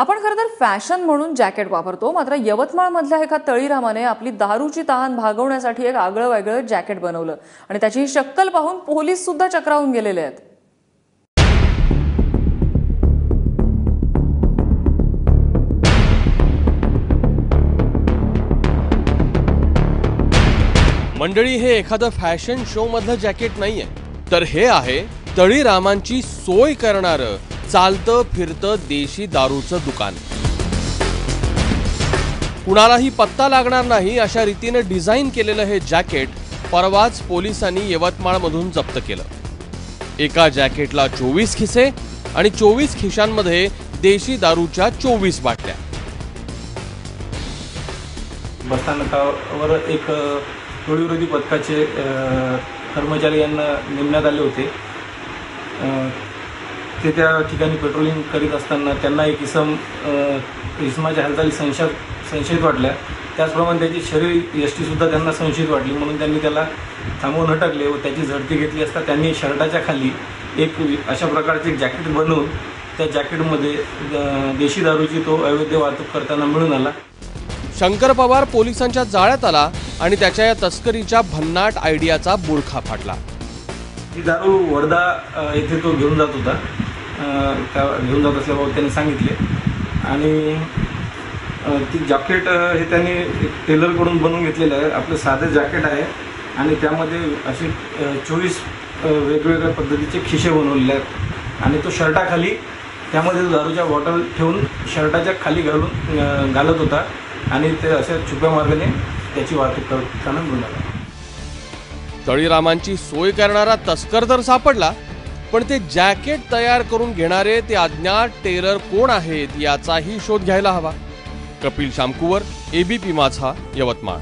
आपण खरं तर फॅशन म्हणून जॅकेट वापरतो. मात्र यवतमाळमधल्या एका तळीरामाने आपली दारूची तहान भागवण्यासाठी एक आगळं वेगळं जॅकेट बनवलं. आणि त्याची ही शक्कल पाहून पोलीस सुद्धा चक्रावून गेलेले आहेत. मंडळी हे एखादं फॅशन शो मधलं जॅकेट नाहीये. तर हे आहे तळीरामांची सोय करणारं चालतं फिरतं देशी दारूचं दुकान. कुणालाही पत्ता लागणार नाही अशा रीतीनं डिझाईन केलेलं हे जॅकेट परवाच पोलिसांनी यवतमाळमधून जप्त केलं. एका जॅकेटला चोवीस खिसे आणि चोवीस खिशांमध्ये देशी दारूच्या चोवीस बाटल्या. बसस्थानकावर एक टोळीविरोधी पथकाचे कर्मचारी यांना नेमण्यात आले होते. ते त्या ठिकाणी पेट्रोलिंग करीत असताना त्यांना एक इसम इसमाच्या हालचाली संशय संशयित वाटल्या. त्याचप्रमाणे त्याची शरीर यष्टीसुद्धा त्यांना संशयित वाटली. म्हणून त्यांनी त्याला थांबवून हटकले व त्याची झडती घेतली असता त्यांनी शर्टाच्या खाली एक अशा प्रकारचे जॅकेट बनवून त्या जॅकेटमध्ये देशी दारूची तो अवैध वाहतूक करताना मिळून आला. शंकर पवार पोलिसांच्या जाळ्यात आला आणि त्याच्या या तस्करीच्या भन्नाट आयडियाचा बुडखा फाटला. ही दारू वर्धा येथे तो घेऊन जात होता. त्या घेऊन जात असल्याबाबत त्यांनी सांगितले. आणि ती जॅकेट हे त्यांनी एक टेलरकडून बनवून घेतलेलं आहे. आपलं साधं जॅकेट आहे. आणि त्यामध्ये असे चोवीस वेगवेगळ्या पद्धतीचे खिशे बनवलेले आहेत. आणि तो शर्टाखाली त्यामध्ये दारूच्या बॉटल ठेवून शर्टाच्या खाली घालून घालत होता. आणि ते अशा छुप्या मार्गाने त्याची वाहतूक करताना मिळून आला तळीरामांची सोय करणारा तस्कर जर सापडला पण ते जॅकेट तयार करून घेणारे ते अज्ञात टेलर कोण आहेत याचाही शोध घ्यायला हवा. कपिल शामकुवर एबीपी माझा यवतमाळ.